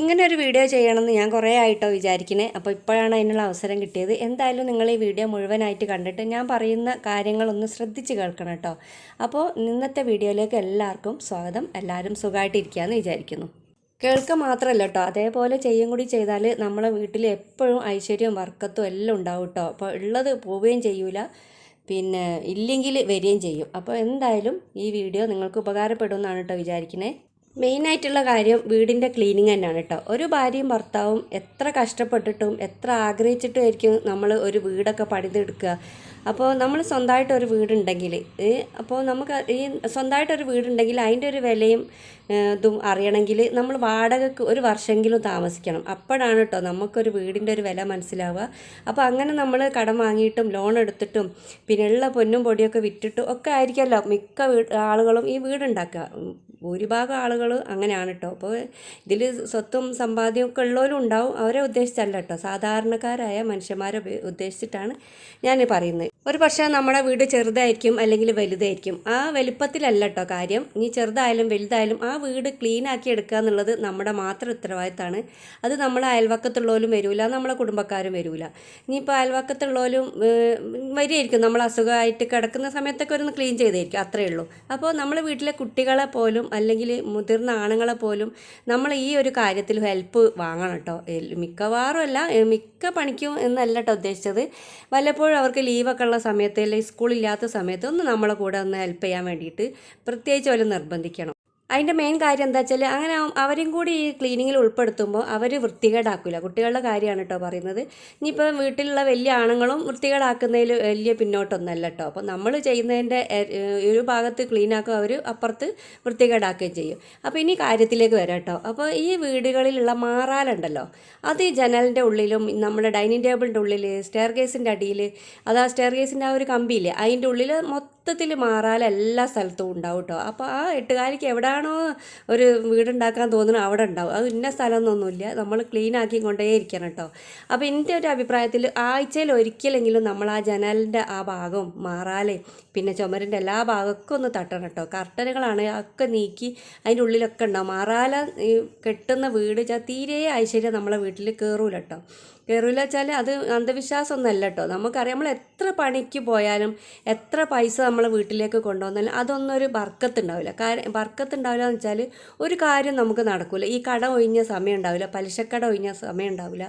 ഇങ്ങനെ ഒരു വീഡിയോ ചെയ്യണമെന്ന് ഞാൻ കുറേ ആയിട്ടോ വിചാരിക്കുന്നത് അപ്പോൾ ഇപ്പോഴാണ് അതിനുള്ള അവസരം കിട്ടിയത്. എന്തായാലും നിങ്ങൾ ഈ വീഡിയോ മുഴുവനായിട്ട് കണ്ടിട്ട് ഞാൻ പറയുന്ന കാര്യങ്ങളൊന്ന് ശ്രദ്ധിച്ച് കേൾക്കണം കേട്ടോ. അപ്പോൾ ഇന്നത്തെ വീഡിയോയിലേക്ക് എല്ലാവർക്കും സ്വാഗതം. എല്ലാവരും സുഖമായിട്ടിരിക്കുകയെന്ന് വിചാരിക്കുന്നു. കേൾക്കുക മാത്രമല്ല കേട്ടോ. അതേപോലെ ചെയ്യും കൂടി ചെയ്താൽ നമ്മളെ വീട്ടിൽ എപ്പോഴും ഐശ്വര്യവും വർക്കത്തും എല്ലാം ഉണ്ടാവും കേട്ടോ. അപ്പോൾ ഉള്ളത് പോവുകയും ചെയ്യൂല പിന്നെ ഇല്ലെങ്കിൽ വരികയും ചെയ്യും. അപ്പോൾ എന്തായാലും ഈ വീഡിയോ നിങ്ങൾക്ക് ഉപകാരപ്പെടുമെന്നാണ് കേട്ടോ വിചാരിക്കുന്നത് മെയിനായിട്ടുള്ള കാര്യം വീടിന്റെ ക്ലീനിങ് തന്നെയാണ് കേട്ടോ. ഒരു ഭാര്യയും ഭർത്താവും എത്ര കഷ്ടപ്പെട്ടിട്ടും എത്ര ആഗ്രഹിച്ചിട്ടും ആയിരിക്കും നമ്മൾ ഒരു വീടൊക്കെ പണിതെടുക്കുക. അപ്പോൾ നമ്മൾ സ്വന്തമായിട്ട് ഒരു വീടുണ്ടെങ്കിൽ അപ്പോൾ നമുക്ക് ഈ സ്വന്തമായിട്ട് ഒരു വീടുണ്ടെങ്കിൽ അതിന്റെ ഒരു വിലയും ഇതും അറിയണമെങ്കിൽ നമ്മൾ വാടകയ്ക്ക് ഒരു വർഷമെങ്കിലും താമസിക്കണം. അപ്പോഴാണ് കേട്ടോ നമുക്കൊരു വീടിന്റെ ഒരു വില മനസ്സിലാവുക. അപ്പോൾ അങ്ങനെ നമ്മൾ കടം വാങ്ങിയിട്ടും ലോൺ എടുത്തിട്ടും പിന്നെ ഉള്ള പൊന്നും പൊടിയൊക്കെ വിറ്റിട്ടും ഒക്കെ ആയിരിക്കുമല്ലോ മിക്ക വീ ആളുകളും ഈ വീടുണ്ടാക്കുക. ഭൂരിഭാഗം ആളുകൾ അങ്ങനെയാണ് കേട്ടോ അപ്പോൾ ഇതിൽ സ്വത്തും സമ്പാദ്യവും ഒക്കെ ഉള്ളവരും ഉണ്ടാവും. അവരെ ഉദ്ദേശിച്ചല്ല കേട്ടോ സാധാരണക്കാരായ മനുഷ്യന്മാരെ ഉദ്ദേശിച്ചിട്ടാണ് ഞാൻ പറയുന്നത്. ഒരു പക്ഷേ നമ്മുടെ വീട് ചെറുതായിരിക്കും അല്ലെങ്കിൽ വലുതായിരിക്കും. ആ വലിപ്പത്തിലല്ല കേട്ടോ കാര്യം. ഇനി ചെറുതായാലും വലുതായാലും ആ വീട് ക്ലീൻ ആക്കി എടുക്കുക എന്നുള്ളത് നമ്മുടെ മാത്രം ഉത്തരവാദിത്തമാണ് അത് നമ്മളെ അയൽവക്കത്തുള്ളവരും വരില്ല നമ്മളെ കുടുംബക്കാരും വരില്ല ഇനിയിപ്പോൾ അയൽവക്കത്തുള്ളവരും വരികയായിരിക്കും നമ്മൾ അസുഖമായിട്ട് കിടക്കുന്ന സമയത്തൊക്കെ ഒന്ന് ക്ലീൻ ചെയ്തായിരിക്കും അത്രയേ ഉള്ളൂ. അപ്പോൾ നമ്മൾ വീട്ടിലെ കുട്ടികളെ പോലും അല്ലെങ്കിൽ മുതിർന്ന ആണുങ്ങളെ പോലും നമ്മൾ ഈ ഒരു കാര്യത്തിൽ ഹെൽപ്പ് വാങ്ങണം കേട്ടോ. മിക്കവാറും അല്ല മിക്ക പണിക്കും എന്നല്ല കേട്ടോ ഉദ്ദേശിച്ചത്. വല്ലപ്പോഴും അവർക്ക് ലീവൊക്കെ ഉള്ള സമയത്ത് അല്ലെങ്കിൽ സ്കൂളില്ലാത്ത സമയത്ത് ഒന്ന് നമ്മളെ കൂടെ ഒന്ന് ഹെൽപ്പ് ചെയ്യാൻ വേണ്ടിയിട്ട് പ്രത്യേകിച്ച് അവർ നിർബന്ധിക്കണം. അതിന്റെ മെയിൻ കാര്യം എന്താ വെച്ചാൽ അങ്ങനെ അവരും കൂടി ഈ ക്ലീനിങ്ങിൽ ഉൾപ്പെടുത്തുമ്പോൾ അവർ വൃത്തികേടാക്കില്ല കുട്ടികളുടെ കാര്യമാണ് കേട്ടോ പറയുന്നത്. ഇനിയിപ്പോൾ വീട്ടിലുള്ള വലിയ ആണുങ്ങളും വൃത്തികേടാക്കുന്നതിൽ വലിയ പിന്നോട്ടൊന്നല്ല കേട്ടോ. അപ്പോൾ നമ്മൾ ചെയ്യുന്നതിന്റെ ഒരു ഭാഗത്ത് ക്ലീൻ ആക്കും അവർ അപ്പുറത്ത് വൃത്തികേടാക്കുകയും ചെയ്യും. അപ്പോൾ ഇനി കാര്യത്തിലേക്ക് വരാം കേട്ടോ. അപ്പോൾ ഈ വീടുകളിലുള്ള മാറാലുണ്ടല്ലോ അത് ഈ ജനലിന്റെ ഉള്ളിലും നമ്മുടെ ഡൈനിങ് ടേബിളിന്റെ ഉള്ളിൽ സ്റ്റെയർ കേസിന്റെ അടിയിൽ അത് ആ സ്റ്റെയർ കേസിന്റെ ആ ഒരു കമ്പിയില്ലേ അതിന്റെ ഉള്ളിൽ മൊത്തത്തിൽ മാറാല എല്ലാ സ്ഥലത്തും ഉണ്ടാവും കേട്ടോ. അപ്പോൾ ആ എട്ടുകാലിക്ക് എവിടെയാണോ ഒരു വീടുണ്ടാക്കാൻ തോന്നുന്നത് അവിടെ ഉണ്ടാവും. അത് ഇന്ന സ്ഥലമൊന്നുമില്ല നമ്മൾ ക്ലീൻ ആക്കി കൊണ്ടേ ഇരിക്കണം കേട്ടോ അപ്പോൾ എന്റെ ഒരു അഭിപ്രായത്തിൽ ആഴ്ചയിൽ ഒരിക്കലെങ്കിലും നമ്മൾ ആ ജനലിന്റെ ആ ഭാഗം മാറാലേ പിന്നെ ചുമരിന്റെ എല്ലാ ഭാഗമൊക്കെ ഒന്ന് തട്ടണം കേട്ടോ കർട്ടനുകളാണ് ഒക്കെ നീക്കി അതിന്റെ ഉള്ളിലൊക്കെ ഉണ്ടാവും. മാറാല കെട്ടുന്ന വീട് തീരെ ഐശ്വര്യം നമ്മളെ വീട്ടിൽ കയറൂല കേട്ടോ കയറൂല വെച്ചാൽ അത് അന്ധവിശ്വാസമൊന്നുമല്ല കേട്ടോ നമുക്കറിയാം നമ്മൾ എത്ര പണിക്ക് പോയാലും എത്ര പൈസ നമ്മളെ വീട്ടിലേക്ക് കൊണ്ടുവന്നാലും അതൊന്നും ഒരു ബർക്കത്ത് ഉണ്ടാവില്ല. കാര്യം ബർക്കത്ത് ഉണ്ടാവില്ല എന്ന് വെച്ചാൽ ഒരു കാര്യം നമുക്ക് നടക്കില്ല ഈ കട ഒഴിഞ്ഞ സമയം ഉണ്ടാവില്ല പലിശക്കട ഒഴിഞ്ഞ സമയം ഉണ്ടാവില്ല.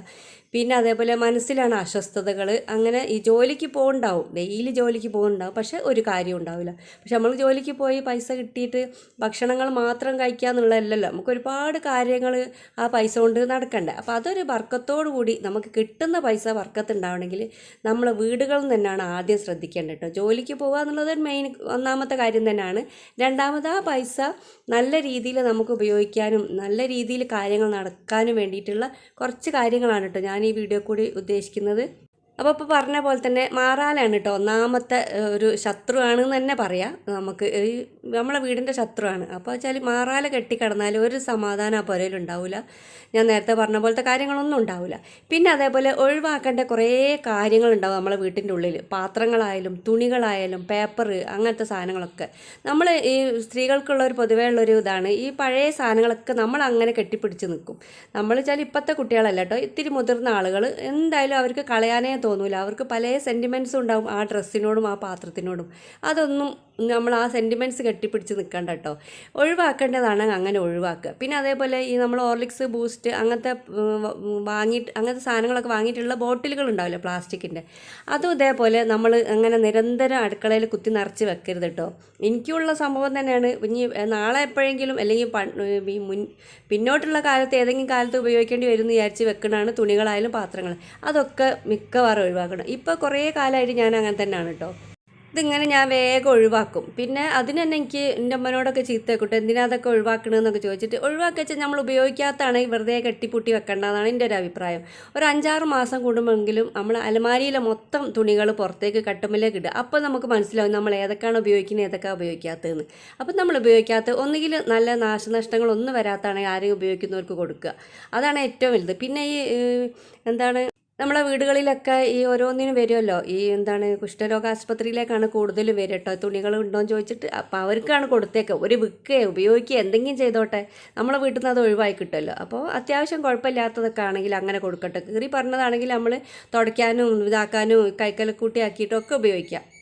പിന്നെ അതേപോലെ മനസ്സിലാണ് അസ്വസ്ഥതകൾ അങ്ങനെ ഈ ജോലിക്ക് പോകുന്നുണ്ടാവും ഡെയിലി ജോലിക്ക് പോകുന്നുണ്ടാവും പക്ഷേ ഒരു കാര്യം ഉണ്ടാവില്ല. പക്ഷെ നമ്മൾ ജോലിക്ക് പോയി പൈസ കിട്ടിയിട്ട് ഭക്ഷണങ്ങൾ മാത്രം കഴിക്കുക എന്നുള്ളതല്ലല്ലോ. നമുക്ക് ഒരുപാട് കാര്യങ്ങൾ ആ പൈസ കൊണ്ട് നടക്കണ്ടേ. അപ്പോൾ അതൊരു വർക്കത്തോടു കൂടി നമുക്ക് കിട്ടുന്ന പൈസ വർക്കത്തുണ്ടാവണമെങ്കിൽ നമ്മൾ വീടുകളിൽ നിന്ന് തന്നെയാണ് ആദ്യം ശ്രദ്ധിക്കേണ്ടത് കേട്ടോ. ജോലിക്ക് പോകുക എന്നുള്ളത് മെയിൻ ഒന്നാമത്തെ കാര്യം തന്നെയാണ്. രണ്ടാമത് ആ പൈസ നല്ല രീതിയിൽ നമുക്ക് ഉപയോഗിക്കാനും നല്ല രീതിയിൽ കാര്യങ്ങൾ നടക്കാനും വേണ്ടിയിട്ടുള്ള കുറച്ച് കാര്യങ്ങളാണ് കേട്ടോ. ഞാൻ ഈ വീഡിയോ കൂടി ഉദ്ദേശിക്കുന്നത്. അപ്പോൾ ഇപ്പോൾ പറഞ്ഞ പോലെ തന്നെ മാറാലാണ് കേട്ടോ ഒന്നാമത്തെ ഒരു ശത്രുവാണ് എന്ന് തന്നെ പറയാം. നമുക്ക് ഈ നമ്മളെ വീടിന്റെ ശത്രുവാണ്. അപ്പോൾ വെച്ചാൽ മാറാല കെട്ടിക്കിടന്നാൽ ഒരു സമാധാനം ആ പുരയിലുണ്ടാവില്ല ഞാൻ നേരത്തെ പറഞ്ഞ പോലത്തെ കാര്യങ്ങളൊന്നും ഉണ്ടാവില്ല പിന്നെ അതേപോലെ ഒഴിവാക്കേണ്ട കുറേ കാര്യങ്ങളുണ്ടാവും നമ്മളെ വീട്ടിന്റെ ഉള്ളിൽ. പാത്രങ്ങളായാലും തുണികളായാലും പേപ്പർ അങ്ങനത്തെ സാധനങ്ങളൊക്കെ. നമ്മൾ ഈ സ്ത്രീകൾക്കുള്ള ഒരു പൊതുവേ ഉള്ളൊരു ഇതാണ്. ഈ പഴയ സാധനങ്ങളൊക്കെ നമ്മൾ അങ്ങനെ കെട്ടിപ്പിടിച്ച് നിൽക്കും. നമ്മൾ വെച്ചാൽ ഇപ്പോഴത്തെ കുട്ടികളല്ല കേട്ടോ ഇത്തിരി മുതിർന്ന ആളുകൾ എന്തായാലും അവർക്ക് കളയാനേ തോന്നൂല. അവർക്ക് പല സെന്റിമെന്റ്സും ഉണ്ടാവും ആ ഡ്രസ്സിനോടും ആ പാത്രത്തിനോടും. അതൊന്നും നമ്മൾ ആ സെന്റിമെന്റ്സ് കെട്ടിപ്പിടിച്ച് നിൽക്കണ്ട കേട്ടോ ഒഴിവാക്കേണ്ടതാണ് അങ്ങനെ ഒഴിവാക്കുക. പിന്നെ അതേപോലെ ഈ നമ്മൾ ഓർലിക്സ് ബൂസ്റ്റ് അങ്ങനത്തെ വാങ്ങി വാങ്ങിയിട്ട് അങ്ങനത്തെ സാധനങ്ങളൊക്കെ വാങ്ങിയിട്ടുള്ള ബോട്ടിലുകൾ ഉണ്ടാവില്ലേ പ്ലാസ്റ്റിക്കിന്റെ? അതും ഇതേപോലെ നമ്മൾ അങ്ങനെ നിരന്തരം അടുക്കളയിൽ കുത്തി നിറച്ച് വെക്കരുത് കേട്ടോ എനിക്കുള്ള സംഭവം തന്നെയാണ് ഇനി നാളെ എപ്പോഴെങ്കിലും അല്ലെങ്കിൽ മുൻ പിന്നോട്ടുള്ള കാലത്ത് ഏതെങ്കിലും കാലത്ത് ഉപയോഗിക്കേണ്ടി വരും എന്ന് വിചാരിച്ച് വെക്കണതാണ് തുണികളായാലും പാത്രങ്ങൾ. അതൊക്കെ മിക്കവാറും ഒഴിവാക്കണം. ഇപ്പോൾ കുറേ കാലമായിട്ട് ഞാൻ അങ്ങനെ തന്നെയാണ് കേട്ടോ ഇതിങ്ങനെ ഞാൻ വേഗം ഒഴിവാക്കും. പിന്നെ അതിന് തന്നെ എനിക്ക് എന്റെ അമ്മനോടൊക്കെ ചീത്ത വെക്കട്ടെ എന്തിനാ അതൊക്കെ ഒഴിവാക്കണമെന്നൊക്കെ ചോദിച്ചിട്ട് ഒഴിവാക്കി വെച്ചാൽ നമ്മൾ ഉപയോഗിക്കാത്തതാണ് വെറുതെ കെട്ടിപ്പൂട്ടി വെക്കേണ്ടതാണ് എന്റെ ഒരു അഭിപ്രായം. ഒരു അഞ്ചാറ് മാസം കൂടുമ്പോഴെങ്കിലും നമ്മൾ അലമാരിയിലെ മൊത്തം തുണികൾ പുറത്തേക്ക് കട്ടുമ്പിലേക്ക് ഇടുക. അപ്പോൾ നമുക്ക് മനസ്സിലാവും നമ്മൾ ഏതൊക്കെയാണ് ഉപയോഗിക്കുന്നത് ഏതൊക്കെയാണ് ഉപയോഗിക്കാത്തതെന്ന്. അപ്പം നമ്മൾ ഉപയോഗിക്കാത്ത ഒന്നുകിൽ നല്ല നാശനഷ്ടങ്ങളൊന്നും വരാത്തതാണെങ്കിൽ ആരെയും ഉപയോഗിക്കുന്നവർക്ക് കൊടുക്കുക. അതാണ് ഏറ്റവും വലുത്. പിന്നെ ഈ എന്താണ് നമ്മളെ വീടുകളിലൊക്കെ ഈ ഓരോന്നിനും വരുമല്ലോ. ഈ എന്താണ് കുഷ്ഠരോഗ ആസ്പത്രിയിലേക്കാണ് കൂടുതലും വരിക കേട്ടോ. തുണികൾ ഉണ്ടോയെന്ന് ചോദിച്ചിട്ട് അപ്പോൾ അവർക്കാണ് കൊടുത്തേക്ക്. ഒരു വിൽക്കുകയോ ഉപയോഗിക്കുകയോ എന്തെങ്കിലും ചെയ്തോട്ടെ. നമ്മളെ വീട്ടിൽ നിന്ന് അത് ഒഴിവായി കിട്ടുമല്ലോ. അപ്പോൾ അത്യാവശ്യം കുഴപ്പമില്ലാത്തതൊക്കെ ആണെങ്കിൽ അങ്ങനെ കൊടുക്കട്ടെ. കീറി പറഞ്ഞതാണെങ്കിൽ നമ്മൾ തുടയ്ക്കാനും ഇതാക്കാനും കൈക്കലക്കൂട്ടി ആക്കിയിട്ടും ഒക്കെ ഉപയോഗിക്കാം.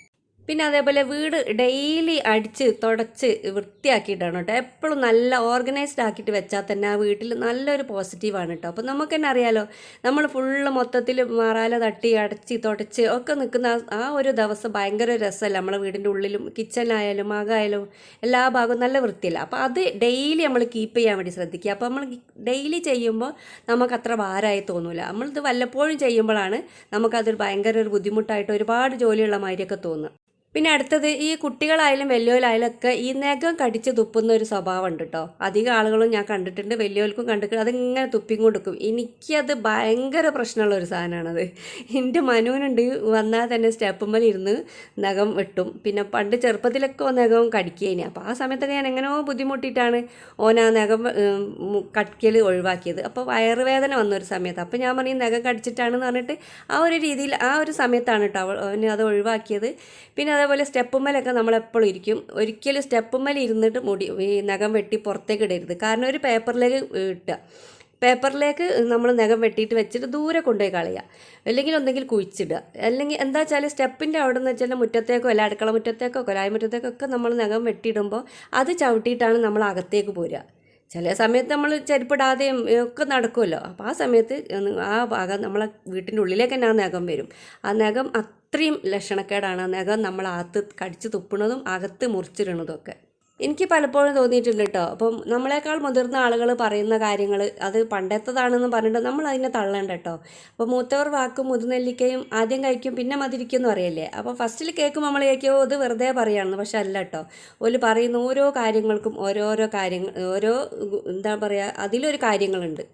പിന്നെ അതേപോലെ വീട് ഡെയിലി അടിച്ച് തുടച്ച് വൃത്തിയാക്കിയിട്ടാണ് കേട്ടോ. എപ്പോഴും നല്ല ഓർഗനൈസ്ഡ് ആക്കിയിട്ട് വെച്ചാൽ തന്നെ ആ വീട്ടിൽ നല്ലൊരു പോസിറ്റീവാണ് കേട്ടോ. അപ്പോൾ നമുക്ക് തന്നെ അറിയാലോ നമ്മൾ ഫുള്ള് മൊത്തത്തിൽ മാറാല തട്ടി അടച്ച് തുടച്ച് ഒക്കെ നിൽക്കുന്ന ആ- ഒരു ദിവസം ഭയങ്കര രസമല്ല? നമ്മളെ വീടിന്റെ ഉള്ളിലും കിച്ചണിലായാലും ആകായാലും എല്ലാ ഭാഗവും നല്ല വൃത്തിയില്ല? അപ്പോൾ അത് ഡെയിലി നമ്മൾ കീപ്പ് ചെയ്യാൻ വേണ്ടി ശ്രദ്ധിക്കുക. അപ്പോൾ നമ്മൾ ഡെയിലി ചെയ്യുമ്പോൾ നമുക്ക് അത്ര ഭാരമായി തോന്നില്ല നമ്മളിത് വല്ലപ്പോഴും ചെയ്യുമ്പോഴാണ് നമുക്കതൊരു ഭയങ്കര ഒരു ബുദ്ധിമുട്ടായിട്ട് ഒരുപാട് ജോലിയുള്ള മാതിരിയൊക്കെ തോന്നുക. പിന്നെ അടുത്തത് ഈ കുട്ടികളായാലും വലിയവരായാലും ഒക്കെ ഈ നഖം കടിച്ച് തുപ്പുന്ന ഒരു സ്വഭാവം ഉണ്ട് കേട്ടോ. അധികം ആളുകളും ഞാൻ കണ്ടിട്ടുണ്ട് വലിയവർക്കും കണ്ടിട്ടുണ്ട്. അതിങ്ങനെ തുപ്പിയും കൊടുക്കും എനിക്കത് ഭയങ്കര പ്രശ്നമുള്ള ഒരു സാധനമാണത്. എന്റെ മനുവിനുണ്ട് വന്നാൽ തന്നെ സ്റ്റെപ്പുമ്മൽ ഇരുന്ന് നഖം വെട്ടും. പിന്നെ പണ്ട് ചെറുപ്പത്തിലൊക്കെ നഖം കടിക്കുകയാണ് അപ്പോൾ ആ സമയത്തൊക്കെ ഞാൻ എങ്ങനെയോ ബുദ്ധിമുട്ടിയിട്ടാണ് ആ നഖം കടിക്കൽ ഒഴിവാക്കിയത്. അപ്പോൾ വയറുവേദന വന്നൊരു സമയത്ത്. അപ്പോൾ ഞാൻ പറയും നഖം കടിച്ചിട്ടാണെന്ന് പറഞ്ഞിട്ട് ആ ഒരു രീതിയിൽ ആ ഒരു സമയത്താണ് കേട്ടോ അവൻ അത് ഒഴിവാക്കിയത്. പിന്നെ അതേപോലെ സ്റ്റെപ്പുമ്മലൊക്കെ നമ്മളെപ്പോഴും ഇരിക്കും. ഒരിക്കലും സ്റ്റെപ്പുമ്മൽ ഇരുന്നിട്ട് മുടി ഈ നഖം വെട്ടി പുറത്തേക്ക് ഇടരുത്. കാരണം ഒരു പേപ്പറിലേക്ക് ഇട്ടുക പേപ്പറിലേക്ക് നമ്മൾ നഖം വെട്ടിയിട്ട് വെച്ചിട്ട് ദൂരെ കൊണ്ടുപോയി കളയുക. അല്ലെങ്കിൽ ഒന്നെങ്കിൽ കുഴിച്ചിടുക. അല്ലെങ്കിൽ എന്താ വെച്ചാൽ സ്റ്റെപ്പിന്റെ അവിടെ നിന്ന് വെച്ചാൽ മുറ്റത്തേക്കോ അല്ല അടുക്കള മുറ്റത്തേക്കോ കൊലായ മുറ്റത്തേക്കോ ഒക്കെ നമ്മൾ നഖം വെട്ടിയിടുമ്പോൾ അത് ചവിട്ടിയിട്ടാണ് നമ്മൾ അകത്തേക്ക് പോരുക. ചില സമയത്ത് നമ്മൾ ചെരുപ്പിടാതെയും ഒക്കെ നടക്കുമല്ലോ. അപ്പോൾ ആ സമയത്ത് ആ ഭാഗം നമ്മളെ വീട്ടിന്റെ ഉള്ളിലേക്ക് തന്നെ ആ നഖം വരും. ആ നഖം അത്രയും ലക്ഷണക്കേടാണ് നഖം നമ്മൾ അകത്ത് കടിച്ച് തുപ്പണതും അകത്ത് മുറിച്ചിടണതും ഒക്കെ എനിക്ക് പലപ്പോഴും തോന്നിയിട്ടുണ്ട് കേട്ടോ. അപ്പം നമ്മളെക്കാൾ മുതിർന്ന ആളുകൾ പറയുന്ന കാര്യങ്ങൾ അത് പണ്ടത്തതാണെന്ന് പറഞ്ഞിട്ട് നമ്മൾ അതിനെ തള്ളേണ്ട കേട്ടോ. അപ്പോൾ മൂത്തവർ വാക്കും മുതുനെല്ലിക്കയും ആദ്യം കഴിക്കും പിന്നെ മതിരിക്കും എന്ന് പറയല്ലേ? അപ്പോൾ ഫസ്റ്റിൽ കേൾക്കുമ്പോൾ നമ്മൾ കേൾക്കുമോ അത് വെറുതെ പറയുകയാണെന്ന്. പക്ഷെ അല്ല കേട്ടോ. ഒരു പറയുന്ന ഓരോ കാര്യങ്ങൾക്കും ഓരോരോ കാര്യങ്ങൾ ഓരോ എന്താ പറയുക അതിലൊരു കാര്യങ്ങളുണ്ട്.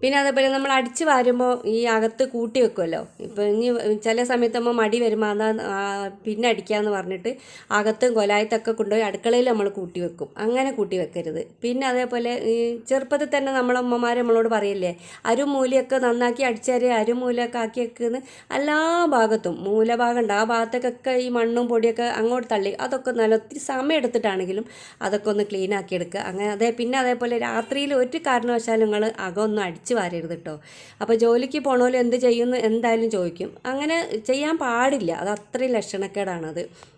പിന്നെ അതേപോലെ നമ്മൾ അടിച്ച് വാരുമ്പോൾ ഈ അകത്ത് കൂട്ടി വെക്കുമല്ലോ. ഇപ്പോൾ ഇനി ചില സമയത്ത് നമ്മൾ മടി വരുമ്പോൾ അതാ പിന്നെ അടിക്കാമെന്ന് പറഞ്ഞിട്ട് അകത്തും കൊലായത്തൊക്കെ കൊണ്ടുപോയി അടുക്കളയിൽ നമ്മൾ കൂട്ടി വെക്കും. അങ്ങനെ കൂട്ടി വെക്കരുത്. പിന്നെ അതേപോലെ ഈ ചെറുപ്പത്തിൽ തന്നെ നമ്മളെ അമ്മമാർ നമ്മളോട് പറയില്ലേ അരുമൂലയൊക്കെ നന്നാക്കി അടിച്ചാൽ അരുമൂലയൊക്കെ ആക്കി വെക്കുന്ന എല്ലാ ഭാഗത്തും. മൂലഭാഗം ഉണ്ട് ആ ഭാഗത്തേക്കൊക്കെ ഈ മണ്ണും പൊടിയൊക്കെ അങ്ങോട്ട് തള്ളി അതൊക്കെ നല്ല ഒത്തിരി സമയം എടുത്തിട്ടാണെങ്കിലും അതൊക്കെ ഒന്ന് ക്ലീൻ ആക്കി എടുക്കുക. അങ്ങനെ അതേ പിന്നെ അതേപോലെ രാത്രിയിൽ ഒരു കാരണവശാലും നിങ്ങൾ അകമൊന്നും അടിച്ച് വാരരുത് കേട്ടോ അപ്പോൾ ജോലിക്ക് പോണോലും എന്ത് ചെയ്യുന്നു? എന്തായാലും ചോദിക്കും. അങ്ങനെ ചെയ്യാൻ പാടില്ല. അത് അത്രയും ലക്ഷണക്കേടാണത്.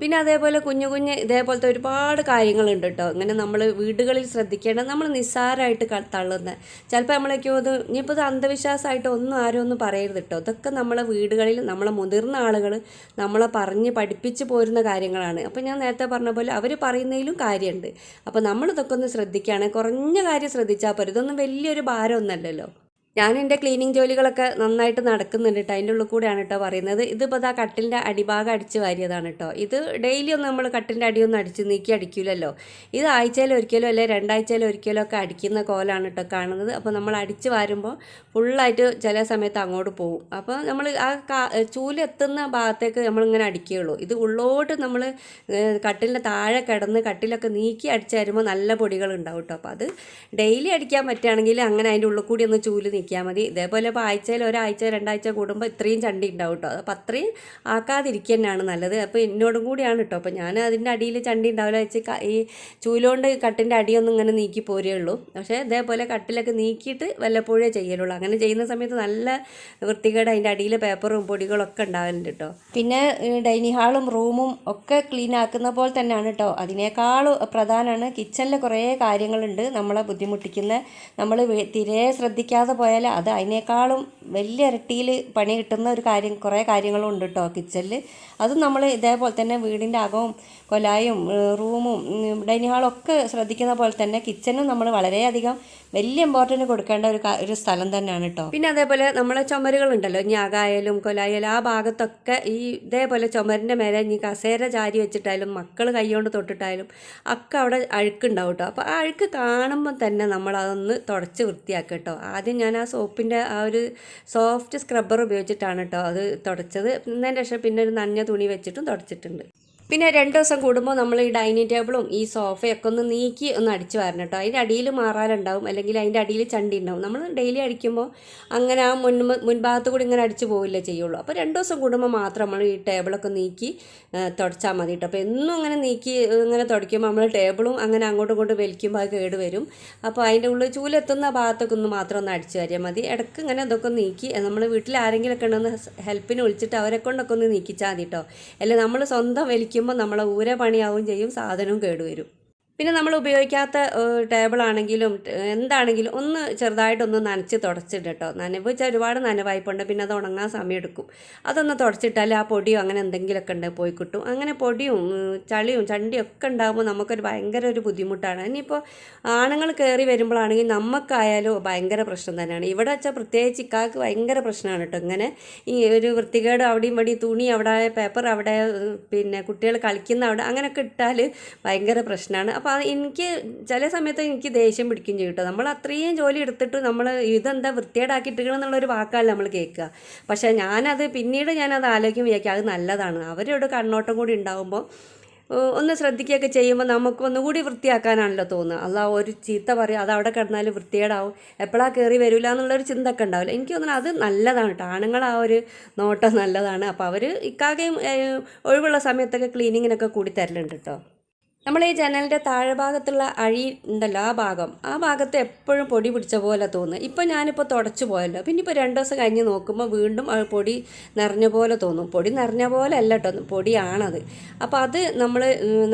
പിന്നെ അതേപോലെ കുഞ്ഞു കുഞ്ഞ് ഇതേപോലത്തെ ഒരുപാട് കാര്യങ്ങളുണ്ട് കേട്ടോ. ഇങ്ങനെ നമ്മൾ വീടുകളിൽ ശ്രദ്ധിക്കേണ്ട നമ്മൾ നിസ്സാരമായിട്ട് തള്ളുന്നത് തള്ളുന്ന. ചിലപ്പോൾ നമ്മളൊക്കെ ഇത് ഇനിയിപ്പോൾ ഇത് അന്ധവിശ്വാസമായിട്ട് ഒന്നും ആരും ഒന്നും പറയരുത് കേട്ടോ. ഇതൊക്കെ നമ്മളെ വീടുകളിൽ നമ്മളെ മുതിർന്ന ആളുകൾ നമ്മളെ പറഞ്ഞ് പഠിപ്പിച്ച് പോരുന്ന കാര്യങ്ങളാണ്. അപ്പോൾ ഞാൻ നേരത്തെ പറഞ്ഞ പോലെ അവർ പറയുന്നതിലും കാര്യമുണ്ട് അപ്പോൾ നമ്മളിതൊക്കെ ഒന്ന് ശ്രദ്ധിക്കുകയാണെങ്കിൽ കുറഞ്ഞ കാര്യം ശ്രദ്ധിച്ചാൽ പോരും. ഇതൊന്നും വലിയൊരു ഭാരമൊന്നുമല്ലല്ലോ. ഞാൻ എന്റെ ക്ലീനിങ് ജോലികളൊക്കെ നന്നായിട്ട് നടക്കുന്നുണ്ട് കേട്ടോ അതിന്റെ ഉള്ളിൽ കൂടെയാണ് കേട്ടോ പറയുന്നത്. ഇതിപ്പോൾ ആ കട്ടിലിന്റെ അടിഭാഗം അടിച്ച് വാരിയതാണ് കേട്ടോ ഇത് ഡെയിലി ഒന്നും നമ്മൾ കട്ടിലിന്റെ അടിയൊന്നും അടിച്ച് നീക്കി അടിക്കില്ലല്ലോ ഇത് ആഴ്ചയിൽ ഒരിക്കലോ അല്ലെ രണ്ടാഴ്ചയിൽ ഒരിക്കലോ ഒക്കെ അടിക്കുന്ന കോലാണ് കേട്ടോ കാണുന്നത്. അപ്പോൾ നമ്മൾ അടിച്ച് വാരുമ്പോൾ ഫുള്ളായിട്ട് ചില സമയത്ത് അങ്ങോട്ട് പോകും അപ്പോൾ നമ്മൾ ആ ചൂലെത്തുന്ന ഭാഗത്തേക്ക് നമ്മളിങ്ങനെ അടിക്കുകയുള്ളൂ. ഇത് ഉള്ളോട്ട് നമ്മൾ കട്ടിലിന്റെ താഴെ കിടന്ന് കട്ടിലൊക്കെ നീക്കി അടിച്ച് വരുമ്പോൾ നല്ല പൊടികൾ ഉണ്ടാവും കേട്ടോ അപ്പോൾ അത് ഡെയിലി അടിക്കാൻ പറ്റുകയാണെങ്കിൽ അങ്ങനെ അതിന്റെ ഉള്ളിൽ കൂടി ഒന്ന് ചൂൽ നീക്കിയാൽ മതി. ഇതേപോലെ ഇപ്പോൾ ആഴ്ചയിൽ ഒരാഴ്ച രണ്ടാഴ്ച കൂടുമ്പോൾ ഇത്രയും ചണ്ടി ഉണ്ടാവും കേട്ടോ അപ്പോൾ അത്രയും ആക്കാതിരിക്കുക തന്നെയാണ് നല്ലത്. അപ്പോൾ എന്നോടും കൂടിയാണ് കേട്ടോ അപ്പോൾ ഞാൻ അതിന്റെ അടിയിൽ ചണ്ടി ഉണ്ടാവില്ല വെച്ച് ഈ ചൂലുകൊണ്ട് കട്ടിന്റെ അടിയൊന്നും ഇങ്ങനെ നീക്കി പോരേ ഉള്ളൂ. പക്ഷേ ഇതേപോലെ കട്ടിലൊക്കെ നീക്കിയിട്ട് വല്ലപ്പോഴേ ചെയ്യലുള്ളൂ. അങ്ങനെ ചെയ്യുന്ന സമയത്ത് നല്ല വൃത്തികേട് അതിന്റെ അടിയിൽ പേപ്പറും പൊടികളൊക്കെ ഉണ്ടാവലുണ്ട് കേട്ടോ പിന്നെ ഡൈനിങ് ഹാളും റൂമും ഒക്കെ ക്ലീൻ ആക്കുന്ന പോലെ തന്നെയാണ് കേട്ടോ അതിനേക്കാൾ പ്രധാനമാണ് കിച്ചണിൽ കുറേ കാര്യങ്ങളുണ്ട് നമ്മളെ ബുദ്ധിമുട്ടിക്കുന്ന. നമ്മൾ തിരെ ശ്രദ്ധിക്കാതെ പോയാൽ അത് അതിനേക്കാളും വലിയ ഇരട്ടിയിൽ പണി കിട്ടുന്ന ഒരു കാര്യം കുറേ കാര്യങ്ങളും ഉണ്ട് കേട്ടോ കിച്ചണിൽ അത് നമ്മൾ ഇതേപോലെ തന്നെ വീടിന്റെ അകവും കൊലായും റൂമും ഡൈനിങ് ഹാളും ഒക്കെ ശ്രദ്ധിക്കുന്ന പോലെ തന്നെ കിച്ചനും നമ്മൾ വളരെയധികം വലിയ ഇമ്പോർട്ടന്റ് കൊടുക്കേണ്ട ഒരു ഒരു സ്ഥലം തന്നെയാണ് കേട്ടോ പിന്നെ അതേപോലെ നമ്മളെ ചുമരുകളുണ്ടല്ലോ ഇനി അകായാലും കൊലായാലും ആ ഭാഗത്തൊക്കെ ഈ ഇതേപോലെ ചുമരിന്റെ മേലെ ഇനി കസേര ചാരി വെച്ചിട്ടായാലും മക്കൾ കൈകൊണ്ട് തൊട്ടിട്ടായാലും ഒക്കെ അവിടെ അഴുക്കുണ്ടാവും കേട്ടോ അപ്പോൾ ആ അഴുക്ക് കാണുമ്പോൾ തന്നെ നമ്മൾ അതൊന്ന് തുടച്ച് വൃത്തിയാക്കുക കേട്ടോ ആദ്യം ഞാൻ ആ സോപ്പിന്റെ ആ ഒരു സോഫ്റ്റ് സ്ക്രബ്ബർ ഉപയോഗിച്ചിട്ടാണ് കേട്ടോ അത് തുടച്ചത്. എന്നതിന് ശേഷം പിന്നെ ഒരു നഞ്ഞ തുണി വെച്ചിട്ടും തുടച്ചിട്ടുണ്ട്. പിന്നെ രണ്ട് ദിവസം കൂടുമ്പോൾ നമ്മൾ ഈ ഡൈനിങ് ടേബിളും ഈ സോഫയൊക്കെ ഒന്ന് നീക്കി ഒന്ന് അടിച്ച് വരണം കേട്ടോ. അതിന്റെ അടിയിൽ മാറാലുണ്ടാവും അല്ലെങ്കിൽ അതിന്റെ അടിയിൽ ചണ്ടി ഉണ്ടാവും. നമ്മൾ ഡെയിലി അടിക്കുമ്പോൾ അങ്ങനെ ആ മുൻ മുൻഭാഗത്ത് കൂടി ഇങ്ങനെ അടിച്ച് പോവില്ല ചെയ്യുള്ളൂ. അപ്പോൾ രണ്ട് ദിവസം കൂടുമ്പോൾ മാത്രം നമ്മൾ ഈ ടേബിളൊക്കെ നീക്കി തുടച്ചാൽ മതി കേട്ടോ. അപ്പോൾ എന്നും അങ്ങനെ നീക്കി ഇങ്ങനെ തുടയ്ക്കുമ്പോൾ നമ്മൾ ടേബിളും അങ്ങനെ അങ്ങോട്ടും ഇങ്ങോട്ടും വലിക്കുമ്പോൾ അത് കേട് വരും. അപ്പോൾ അതിന്റെ ഉള്ളിൽ ചൂലെത്തുന്ന ഭാഗത്തൊക്കെ ഒന്ന് മാത്രം ഒന്ന് അടിച്ച് വരിക മതി. ഇടയ്ക്ക് ഇങ്ങനെ ഇതൊക്കെ നീക്കി നമ്മൾ വീട്ടിൽ ആരെങ്കിലുമൊക്കെ ഉണ്ടെന്ന് ഹെൽപ്പിന് വിളിച്ചിട്ട് അവരെ കൊണ്ടൊക്കെ ഒന്ന് നീക്കിച്ചാൽ മതി കേട്ടോ. അല്ലെങ്കിൽ നമ്മൾ സ്വന്തം വലിക്കുമ്പോൾ നമ്മളെ ഊര പണിയാവും ചെയ്യും സാധനവും കേടുവരും. പിന്നെ നമ്മൾ ഉപയോഗിക്കാത്ത ടേബിൾ ആണെങ്കിലും എന്താണെങ്കിലും ഒന്ന് ചെറുതായിട്ടൊന്ന് നനച്ച് തുടച്ചിട്ട് നനവ് വെച്ചാൽ ഒരുപാട് നനവായിപ്പുണ്ട്. പിന്നെ അത് ഉണങ്ങാൻ സമയമെടുക്കും. അതൊന്ന് തുടച്ചിട്ടാൽ ആ പൊടിയോ അങ്ങനെ എന്തെങ്കിലുമൊക്കെ ഉണ്ട് പോയി കിട്ടും. അങ്ങനെ പൊടിയും ചളിയും ചണ്ടിയും ഒക്കെ ഉണ്ടാകുമ്പോൾ നമുക്കൊരു ഭയങ്കര ഒരു ബുദ്ധിമുട്ടാണ്. ഇനിയിപ്പോൾ ആണുങ്ങൾ കയറി വരുമ്പോഴാണെങ്കിൽ നമുക്കായാലും ഭയങ്കര പ്രശ്നം തന്നെയാണ്. ഇവിടെ വെച്ചാൽ പ്രത്യേകിച്ച് ഇക്കാക്ക് ഭയങ്കര പ്രശ്നമാണ് കേട്ടോ ഇങ്ങനെ ഈ ഒരു വൃത്തികേട് അവിടെയും ഇവിടെയും തുണി അവിടെ പേപ്പർ അവിടെ പിന്നെ കുട്ടികൾ കളിക്കുന്ന അവിടെ അങ്ങനെയൊക്കെ ഇട്ടാൽ ഭയങ്കര പ്രശ്നമാണ്. അപ്പോൾ അത് എനിക്ക് ചില സമയത്ത് എനിക്ക് ദേഷ്യം പിടിക്കും ചെയ്യും കേട്ടോ നമ്മൾ അത്രയും ജോലി എടുത്തിട്ട് നമ്മൾ ഇതെന്താ വൃത്തികേടാക്കിയിട്ടിരിക്കണം എന്നുള്ളൊരു വാക്കാണ് നമ്മൾ കേൾക്കുക പക്ഷേ ഞാനത് പിന്നീട് ഞാനത് ആലോചിക്കും വിചാരിക്കും അത് നല്ലതാണ്. അവരോട് കണ്ണോട്ടം കൂടി ഉണ്ടാകുമ്പോൾ ഒന്ന് ശ്രദ്ധിക്കുകയൊക്കെ ചെയ്യുമ്പോൾ നമുക്ക് ഒന്നുകൂടി വൃത്തിയാക്കാനാണല്ലോ തോന്നുന്നത് അല്ല ഒരു ചീത്ത പറയും അത് അവിടെ കിടന്നാൽ വൃത്തികേടാവും. എപ്പോഴാ കയറി വരില്ല എന്നുള്ളൊരു ചിന്ത ഒക്കെ ഉണ്ടാവില്ല. എനിക്ക് തോന്നുന്നു അത് നല്ലതാണ് കേട്ടോ ആണുങ്ങൾ ആ ഒരു നോട്ടം നല്ലതാണ്. അപ്പോൾ അവർ ഇക്കാകെയും ഒഴിവുള്ള സമയത്തൊക്കെ ക്ലീനിങ്ങിനൊക്കെ കൂടി തരലുണ്ട് കേട്ടോ നമ്മൾ ഈ ജനലിന്റെ താഴെ ഭാഗത്തുള്ള അഴി ഉണ്ടല്ലോ ആ ഭാഗം. ആ ഭാഗത്ത് എപ്പോഴും പൊടി പിടിച്ച പോലെ തോന്നും. ഇപ്പം ഞാനിപ്പോൾ തുടച്ചു പോയല്ലോ. പിന്നെ ഇപ്പോൾ രണ്ട് ദിവസം കഴിഞ്ഞ് നോക്കുമ്പോൾ വീണ്ടും ആ പൊടി നിറഞ്ഞ പോലെ തോന്നും. പൊടി നിറഞ്ഞ പോലെ അല്ല കേട്ടോ പൊടിയാണത്. അപ്പോൾ അത് നമ്മൾ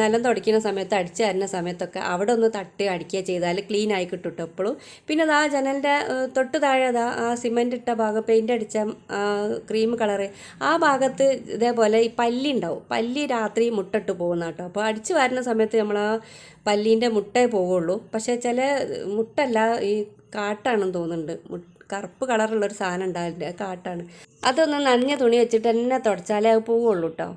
നിലം തുടയ്ക്കുന്ന സമയത്ത് അടിച്ച് തരുന്ന സമയത്തൊക്കെ അവിടെ ഒന്ന് തട്ട് അടിക്കുക ചെയ്താൽ ക്ലീൻ ആയി കിട്ടും എപ്പോഴും. പിന്നെ അത് ആ ജനലിന്റെ തൊട്ട് താഴെ ആ സിമെന്റ് ഇട്ട ഭാഗം പെയിന്റ് അടിച്ച ക്രീം കളറ് ആ ഭാഗത്ത് ഇതേപോലെ ഈ പല്ലി ഉണ്ടാവും. പല്ലി രാത്രി മുട്ടിട്ട് പോകുന്ന കേട്ടോ അപ്പോൾ അടിച്ച് വരുന്ന സമയത്ത് നമ്മൾ ആ പല്ലീന്റെ മുട്ടേ പോവുള്ളൂ. പക്ഷേ ചില മുട്ടല്ല ഈ കാട്ടാണെന്ന് തോന്നുന്നുണ്ട്. കറുപ്പ് കളറുള്ളൊരു സാധനം ഉണ്ടാവില്ല കാട്ടാണ്. അതൊന്ന് നനഞ്ഞ തുണി വെച്ചിട്ട് തന്നെ തുടച്ചാലേ അത് പോവുള്ളൂ കേട്ടോ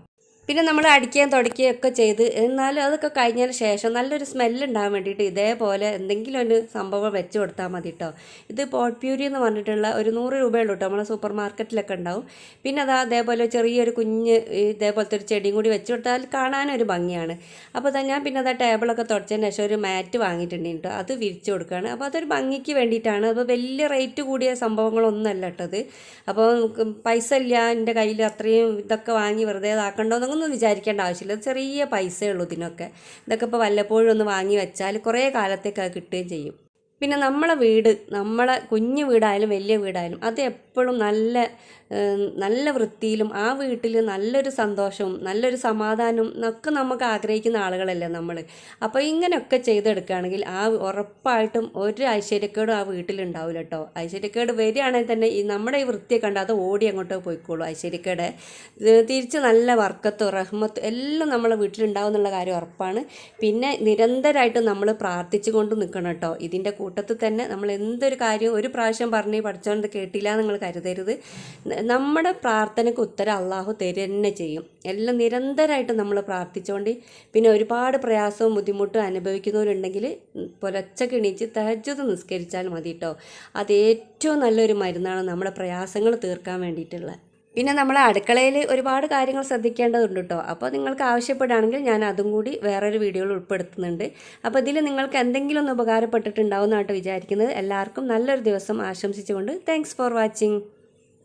പിന്നെ നമ്മൾ അടിക്കുകയും തുടയ്ക്കുകയും ഒക്കെ ചെയ്ത്. എന്നാലും അതൊക്കെ കഴിഞ്ഞതിന് ശേഷം നല്ലൊരു സ്മെല്ല് ഉണ്ടാകാൻ വേണ്ടിയിട്ട് ഇതേപോലെ എന്തെങ്കിലും ഒരു സംഭവം വെച്ച് കൊടുത്താൽ മതി കേട്ടോ ഇത് പോട്ട് പ്യൂരി എന്ന് പറഞ്ഞിട്ടുള്ള ഒരു നൂറ് രൂപയുള്ളൂ കേട്ടോ നമ്മളെ സൂപ്പർ മാർക്കറ്റിലൊക്കെ ഉണ്ടാവും. പിന്നെ അതാ അതേപോലെ ചെറിയൊരു കുഞ്ഞ് ഇതേപോലത്തെ ഒരു ചെടിയും കൂടി വെച്ച് കൊടുത്താൽ കാണാനൊരു ഭംഗിയാണ്. അപ്പോൾ തന്നെ ഞാൻ പിന്നെ അതാ ടേബിളൊക്കെ തുടച്ചതിന് ശേഷം ഒരു മാറ്റ് വാങ്ങിയിട്ടുണ്ട് കേട്ടോ അത് വിരിച്ചു കൊടുക്കുകയാണ്. അപ്പോൾ അതൊരു ഭംഗിക്ക് വേണ്ടിയിട്ടാണ്. അപ്പോൾ വലിയ റേറ്റ് കൂടിയ സംഭവങ്ങളൊന്നും അല്ല കേട്ടത് അപ്പോൾ പൈസ ഇല്ല എന്റെ കയ്യിൽ അത്രയും ഇതൊക്കെ വാങ്ങി വെറുതെ ഇതാക്കണ്ടോന്നൊന്നും വിചാരിക്കേണ്ട ആവശ്യമില്ല. ചെറിയ പൈസയേ ഉള്ളൂ ഇതിനൊക്കെ. ഇതൊക്കെ ഇപ്പോൾ വല്ലപ്പോഴും ഒന്ന് വാങ്ങി വെച്ചാൽ കുറേ കാലത്തേക്ക് അത് കിട്ടുകയും ചെയ്യും. പിന്നെ നമ്മളെ വീട് നമ്മളെ കുഞ്ഞു വീടായാലും വലിയ വീടായാലും അത് എപ്പോഴും നല്ല നല്ല വൃത്തിയിലും ആ വീട്ടിൽ നല്ലൊരു സന്തോഷവും നല്ലൊരു സമാധാനവും ഒക്കെ നമുക്ക് ആഗ്രഹിക്കുന്ന ആളുകളല്ലേ നമ്മൾ അപ്പോൾ ഇങ്ങനെയൊക്കെ ചെയ്തെടുക്കുകയാണെങ്കിൽ ആ ഉറപ്പായിട്ടും ഒരു ഐശ്വര്യക്കേടും ആ വീട്ടിലുണ്ടാവില്ല കേട്ടോ ഐശ്വര്യക്കേട് വരികയാണെങ്കിൽ തന്നെ ഈ നമ്മുടെ ഈ വൃത്തിയെ കണ്ട് അത് ഓടി അങ്ങോട്ട് പോയിക്കോളൂ ഐശ്വര്യക്കേട്. തിരിച്ച് നല്ല വർക്കത്തും റഹ്മത്തും എല്ലാം നമ്മളെ വീട്ടിലുണ്ടാവും എന്നുള്ള കാര്യം ഉറപ്പാണ്. പിന്നെ നിരന്തരമായിട്ട് നമ്മൾ പ്രാർത്ഥിച്ചു കൊണ്ട് നിൽക്കണം കേട്ടോ ഇതിന്റെ കൂട്ടത്തിൽ തന്നെ നമ്മൾ എന്തൊരു കാര്യം ഒരു പ്രാവശ്യം പറഞ്ഞ് പഠിച്ചോണ്ട് കേട്ടില്ല നിങ്ങൾ കരുതരുത്. നമ്മുടെ പ്രാർത്ഥനയ്ക്ക് ഉത്തരം അള്ളാഹു തരന്നെ ചെയ്യും. എല്ലാം നിരന്തരമായിട്ട് നമ്മൾ പ്രാർത്ഥിച്ചുകൊണ്ട് പിന്നെ ഒരുപാട് പ്രയാസവും ബുദ്ധിമുട്ടും അനുഭവിക്കുന്നവരുണ്ടെങ്കിൽ പുലച്ച എണീച്ച് തഹജ്ജുദ് നിസ്കരിച്ചാൽ മതി കേട്ടോ അത് ഏറ്റവും നല്ലൊരു മരുന്നാണ് നമ്മുടെ പ്രയാസങ്ങൾ തീർക്കാൻ വേണ്ടിയിട്ടുള്ളത് പിന്നെ നമ്മൾ അടുക്കളയിൽ ഒരുപാട് കാര്യങ്ങൾ ശ്രദ്ധിക്കേണ്ടതുണ്ട് കേട്ടോ അപ്പോൾ നിങ്ങൾക്ക് ആവശ്യപ്പെടുകയാണെങ്കിൽ ഞാൻ അതും കൂടി വേറൊരു വീഡിയോയിൽ ഉൾപ്പെടുത്തുന്നുണ്ട്. അപ്പോൾ ഇതിൽ നിങ്ങൾക്ക് എന്തെങ്കിലും ഒന്ന് ഉപകാരപ്പെട്ടിട്ടുണ്ടാവും എന്നാട്ടോ വിചാരിക്കുന്നത്. എല്ലാവർക്കും നല്ലൊരു ദിവസം ആശംസിച്ചുകൊണ്ട് താങ്ക്സ് ഫോർ വാച്ചിങ്